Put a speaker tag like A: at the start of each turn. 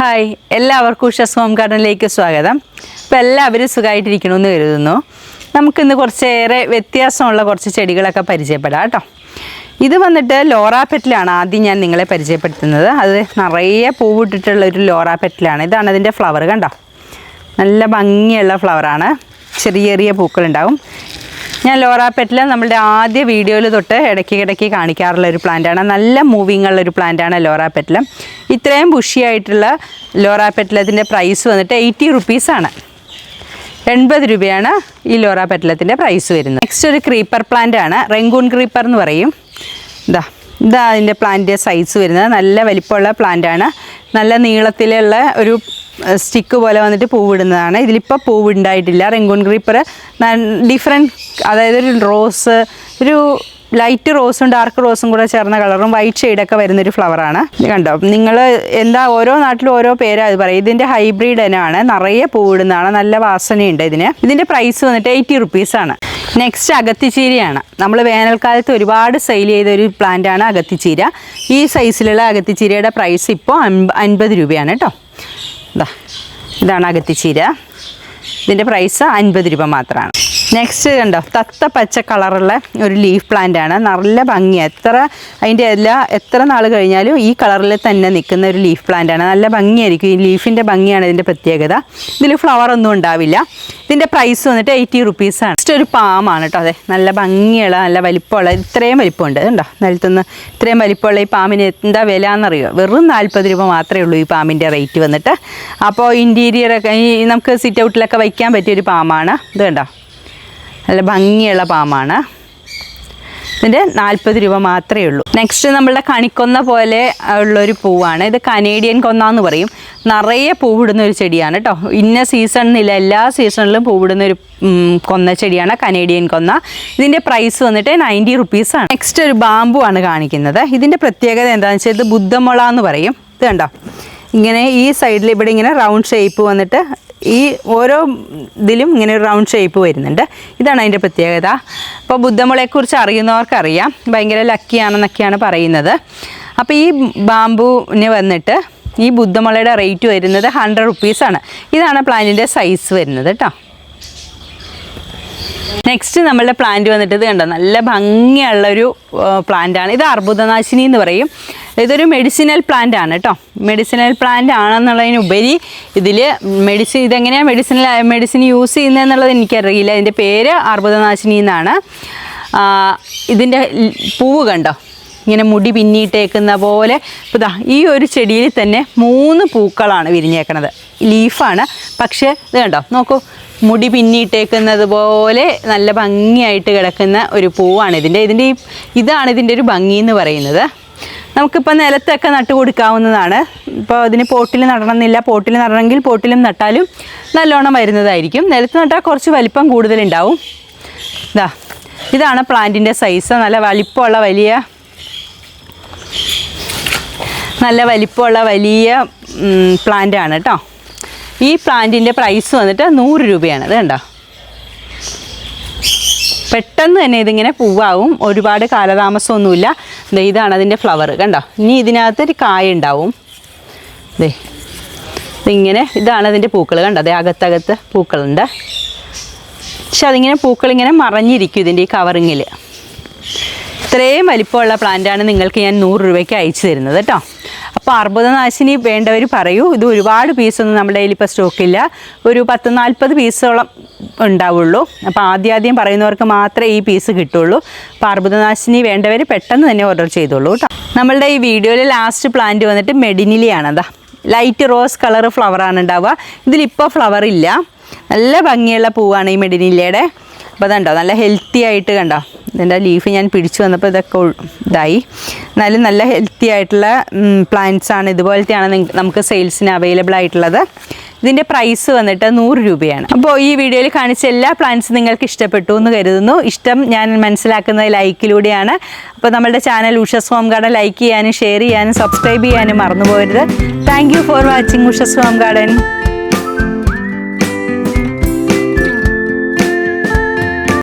A: Hi എല്ലാവർക്കും ഉഷസ് home ഗാർഡനിലേക്ക് സ്വാഗതം. ഇപ്പം എല്ലാവരും സുഖമായിട്ടിരിക്കണമെന്ന് കരുതുന്നു. നമുക്കിന്ന് കുറച്ചേറെ വ്യത്യാസമുള്ള കുറച്ച് ചെടികളൊക്കെ പരിചയപ്പെടാം കേട്ടോ. ഇത് വന്നിട്ട് ലോറാ പെറ്റിലാണ് ആദ്യം ഞാൻ നിങ്ങളെ പരിചയപ്പെടുത്തുന്നത്. അത് നിറയെ പൂവിട്ടിട്ടുള്ള ഒരു ലോറാ പെറ്റിലാണ്. ഇതാണ് അതിന്റെ ഫ്ലവർ കണ്ടോ? നല്ല ഭംഗിയുള്ള ഫ്ലവറാണ്. ചെറിയ ചെറിയ പൂക്കളുണ്ടാവും ഞാൻ ലോറാ പെറ്റിൽ നമ്മുടെ ആദ്യ വീഡിയോയിൽ തൊട്ട് ഇടയ്ക്ക് ഇടയ്ക്ക് കാണിക്കാറുള്ള ഒരു പ്ലാന്റാണ് നല്ല മൂവിങ് ഉള്ള ഒരു പ്ലാന്റാണ് ലോറാ പെറ്റിലം ഇത്രയും ബുഷിയായിട്ടുള്ള ലോറാ പെറ്റിലത്തിന്റെ പ്രൈസ് വന്നിട്ട് എയ്റ്റി റുപ്പീസാണ് എൺപത് രൂപയാണ് ഈ ലോറ പെറ്റിലത്തിന്റെ പ്രൈസ് വരുന്നത്. നെക്സ്റ്റ് ഒരു ക്രീപ്പർ പ്ലാന്റ് ആണ്. റെങ്കൂൺ ക്രീപ്പർ എന്ന് പറയും. ഇതാ ഇതാ അതിന്റെ പ്ലാന്റിന്റെ സൈസ് വരുന്നത്. നല്ല വലിപ്പമുള്ള പ്ലാന്റാണ് നല്ല നീളത്തിലുള്ള ഒരു സ്റ്റിക്ക് പോലെ വന്നിട്ട് പൂവിടുന്നതാണ്. ഇതിലിപ്പോൾ പൂവുണ്ടായിട്ടില്ല. റെങ്കൂൺ ക്രീപ്പർ ഡിഫറെന്റ് അതായത് ഒരു റോസ് ഒരു ലൈറ്റ് റോസും ഡാർക്ക് റോസും കൂടെ ചേർന്ന കളറും വൈറ്റ് ഷെയ്ഡൊക്കെ വരുന്നൊരു ഫ്ലവറാണ് കണ്ടോ? നിങ്ങൾ എന്താ ഓരോ നാട്ടിലും ഓരോ പേരാ അത് പറയും ഇതിന്റെ ഹൈബ്രിഡ് ഇനമാണ് നിറയെ പൂവിടുന്നതാണ്. നല്ല വാസനയുണ്ട് ഇതിന്. ഇതിന്റെ പ്രൈസ് വന്നിട്ട് എയ്റ്റി റുപ്പീസാണ് നെക്സ്റ്റ് അകത്തിച്ചീരയാണ്. നമ്മൾ വേനൽക്കാലത്ത് ഒരുപാട് സെയിൽ ചെയ്ത ഒരു പ്ലാന്റാണ് അകത്തിച്ചീര. ഈ സൈസിലുള്ള അകത്തിച്ചീരയുടെ പ്രൈസ് ഇപ്പോൾ അൻപത് രൂപയാണ് കേട്ടോ ഇതാ ഇതാണ് അകത്തിച്ചീര. ഇതിന്റെ പ്രൈസ് അൻപത് രൂപ മാത്രമാണ് നെക്സ്റ്റ് കണ്ടോ? തത്ത പച്ച കളറുള്ള ഒരു ലീഫ് പ്ലാന്റ് ആണ്. നല്ല ഭംഗി. എത്ര അതിന്റെ എല്ലാ എത്ര നാൾ കഴിഞ്ഞാലും ഈ കളറിൽ തന്നെ നിൽക്കുന്ന ഒരു ലീഫ് പ്ലാന്റ് ആണ്. നല്ല ഭംഗിയായിരിക്കും. ഈ ലീഫിന്റെ ഭംഗിയാണ് ഇതിന്റെ പ്രത്യേകത. ഇതിൽ ഫ്ലവർ ഒന്നും ഉണ്ടാവില്ല. ഇതിന്റെ പ്രൈസ് വന്നിട്ട് എയ്റ്റി റുപ്പീസാണ് നെക്സ്റ്റ് ഒരു പാമാണ് കേട്ടോ അതെ. നല്ല ഭംഗിയുള്ള നല്ല വലിപ്പമുള്ള ഇത്രയും വലിപ്പമുണ്ട്. കണ്ടോ? നിലത്തുനിന്ന് ഇത്രയും വലിപ്പമുള്ള ഈ പാമ്പിന് എന്താ വില എന്നറിയോ വെറും നാൽപ്പത് രൂപ മാത്രമേ ഉള്ളൂ ഈ പാമ്പിന്റെ റേറ്റ് വന്നിട്ട്. അപ്പോൾ ഇന്റീരിയറൊക്കെ ഈ നമുക്ക് സിറ്റ് ഔട്ടിലൊക്കെ വയ്ക്കാൻ പറ്റിയ ഒരു പാമാണ്. ഇത് കണ്ടോ? നല്ല ഭംഗിയുള്ള പാമാണ്. ഇതിന്റെ നാൽപ്പത് രൂപ മാത്രമേ ഉള്ളൂ. നെക്സ്റ്റ് നമ്മളുടെ കണിക്കൊന്ന പോലെ ഉള്ളൊരു പൂവാണ്. ഇത് കനേഡിയൻ കൊന്ന എന്ന് പറയും. നിറയെ പൂവിടുന്ന ഒരു ചെടിയാണ് കേട്ടോ ഇന്ന സീസണില്ല എല്ലാ സീസണിലും പൂവിടുന്ന ഒരു കൊന്ന ചെടിയാണ് കനേഡിയൻ കൊന്ന. ഇതിന്റെ പ്രൈസ് വന്നിട്ട് നയന്റി റുപ്പീസാണ് നെക്സ്റ്റ് ഒരു ബാമ്പു ആണ് കാണിക്കുന്നത്. ഇതിന്റെ പ്രത്യേകത എന്താണെന്ന് വെച്ചാൽ ഇത് ബുദ്ധമുള എന്ന് പറയും. ഇത് കണ്ടോ? ഇങ്ങനെ ഈ സൈഡിൽ ഇവിടെ ഇങ്ങനെ റൗണ്ട് ഷേപ്പ് വന്നിട്ട് ഈ ഓരോ ഇതിലും ഇങ്ങനെ ഒരു റൗണ്ട് ഷേപ്പ് വരുന്നുണ്ട്. ഇതാണ് അതിന്റെ പ്രത്യേകത. അപ്പോൾ ബുദ്ധമുളയെക്കുറിച്ച് അറിയുന്നവർക്കറിയാം. ഭയങ്കര ലക്കിയാണെന്നൊക്കെയാണ് പറയുന്നത്. അപ്പോൾ ഈ ബാമ്പുവിന് വന്നിട്ട് ഈ ബുദ്ധമുളയുടെ റേറ്റ് വരുന്നത് ഹൺഡ്രഡ് റുപ്പീസാണ് ഇതാണ് പ്ലാന്റിന്റെ സൈസ് വരുന്നത് കേട്ടോ. നെക്സ്റ്റ് നമ്മളുടെ പ്ലാന്റ് വന്നിട്ട് ഇത് കണ്ടോ? നല്ല ഭംഗിയുള്ളൊരു പ്ലാന്റാണ് ഇത് അർബുദനാശിനി എന്ന് പറയും. ഇതൊരു മെഡിസിനൽ പ്ലാന്റ് ആണ് കേട്ടോ മെഡിസിനൽ പ്ലാന്റ് ആണെന്നുള്ളതിനുപരി ഇതിൽ മെഡിസിൻ ഇതെങ്ങനെയാണ് മെഡിസിനൽ മെഡിസിൻ യൂസ് ചെയ്യുന്നതെന്നുള്ളത് എനിക്കറിയില്ല. ഇതിന്റെ പേര് അർബുദനാശിനി എന്നാണ്. ഇതിന്റെ പൂവ് കണ്ടോ? ഇങ്ങനെ മുടി പിന്നിട്ടേക്കുന്ന പോലെ. ദാ ഈ ഒരു ചെടിയിൽ തന്നെ മൂന്ന് പൂക്കളാണ് വിരിഞ്ഞേക്കണത്. ലീഫാണ് പക്ഷേ ഇത് കണ്ടോ? നോക്കൂ. മുടി പിന്നിയിട്ടേക്കുന്നത് പോലെ നല്ല ഭംഗിയായിട്ട് കിടക്കുന്ന ഒരു പൂവാണ് ഇതിന്റെ. ഇതിന്റെ ഈ ഇതാണ് ഇതിന്റെ ഒരു ഭംഗി എന്ന് പറയുന്നത്. നമുക്കിപ്പോൾ നിലത്തൊക്കെ നട്ട് കൊടുക്കാവുന്നതാണ്. ഇപ്പോൾ ഇതിന് പോട്ടിൽ നടണമെന്നില്ല. പോട്ടിൽ നടണമെങ്കിൽ പോട്ടിലും നട്ടാലും നല്ലോണം വരുന്നതായിരിക്കും. നിലത്ത് നട്ടാൽ കുറച്ച് വലിപ്പം കൂടുതലുണ്ടാവും. ഇതാ ഇതാണ് പ്ലാന്റിന്റെ സൈസ്. നല്ല വലിപ്പമുള്ള വലിയ നല്ല വലിപ്പമുള്ള വലിയ പ്ലാന്റ് ആണ് കേട്ടോ. ഈ പ്ലാന്റിന്റെ പ്രൈസ് വന്നിട്ട് നൂറ് രൂപയാണ്. അത് കണ്ടോ? പെട്ടെന്ന് തന്നെ ഇതിങ്ങനെ പൂവാകും ഒരുപാട് കാലതാമസമൊന്നുമില്ല. ഇതാണ് അതിന്റെ ഫ്ലവർ. കണ്ടോ? ഇനി ഇതിനകത്തൊരു കായ ഉണ്ടാവും. ദേ ഇതിങ്ങനെ ഇതാണ് അതിന്റെ പൂക്കൾ. കണ്ടോ? അതേ അകത്തകത്ത് പൂക്കളുണ്ട്. പക്ഷെ അതിങ്ങനെ പൂക്കളിങ്ങനെ മറഞ്ഞിരിക്കും ഇതിന്റെ ഈ കവറിങ്ങിൽ ഇത്രയും വലിപ്പമുള്ള പ്ലാന്റാണ് നിങ്ങൾക്ക് ഞാൻ നൂറ് രൂപയ്ക്ക് അയച്ചു തരുന്നത് കേട്ടോ. അപ്പോൾ അർബുദനാശിനി വേണ്ടവർ പറയൂ. ഇത് ഒരുപാട് പീസൊന്നും നമ്മുടെ കയ്യിൽ ഇപ്പോൾ സ്റ്റോക്കില്ല. ഒരു പത്ത് നാൽപ്പത് പീസോളം ഉണ്ടാവുള്ളൂ. അപ്പോൾ ആദ്യാദ്യം ആദ്യം പറയുന്നവർക്ക് മാത്രമേ ഈ പീസ് കിട്ടുള്ളൂ. അപ്പോൾ അർബുദനാശിനി വേണ്ടവർ പെട്ടെന്ന് തന്നെ ഓർഡർ ചെയ്തോളൂ കേട്ടോ. നമ്മളുടെ ഈ വീഡിയോയിൽ ലാസ്റ്റ് പ്ലാന്റ് വന്നിട്ട് മെഡിനിലിയാണ് അതാ ലൈറ്റ് റോസ് കളർ ഫ്ലവറാണ് ഉണ്ടാവുക. ഇതിലിപ്പോൾ ഫ്ലവർ ഇല്ല. നല്ല ഭംഗിയുള്ള പൂവാണ് ഈ മെഡിനില്ലയുടെ അപ്പോൾ അതുണ്ടോ നല്ല ഹെൽത്തി ആയിട്ട് കണ്ടോ? ഇതിന്റെ ലീഫ് ഞാൻ പിടിച്ചു വന്നപ്പോൾ ഇതൊക്കെ ഇതായി. എന്നാലും നല്ല ഹെൽത്തി ആയിട്ടുള്ള പ്ലാന്റ്സ് ആണ്. ഇതുപോലത്തെയാണ് നമുക്ക് സെയിൽസിന് അവൈലബിൾ ആയിട്ടുള്ളത്. ഇതിന്റെ പ്രൈസ് വന്നിട്ട് നൂറ് രൂപയാണ്. അപ്പോൾ ഈ വീഡിയോയിൽ കാണിച്ച എല്ലാ പ്ലാന്റ്സും നിങ്ങൾക്ക് ഇഷ്ടപ്പെട്ടു എന്ന് കരുതുന്നു. ഇഷ്ടം ഞാൻ മനസ്സിലാക്കുന്നത് ലൈക്കിലൂടെയാണ് അപ്പോൾ നമ്മുടെ channel Ushas home garden like ചെയ്യാനും ഷെയർ ചെയ്യാനും സബ്സ്ക്രൈബ് ചെയ്യാനും മറന്നു പോകരുത്. Thank for watching Ushas home garden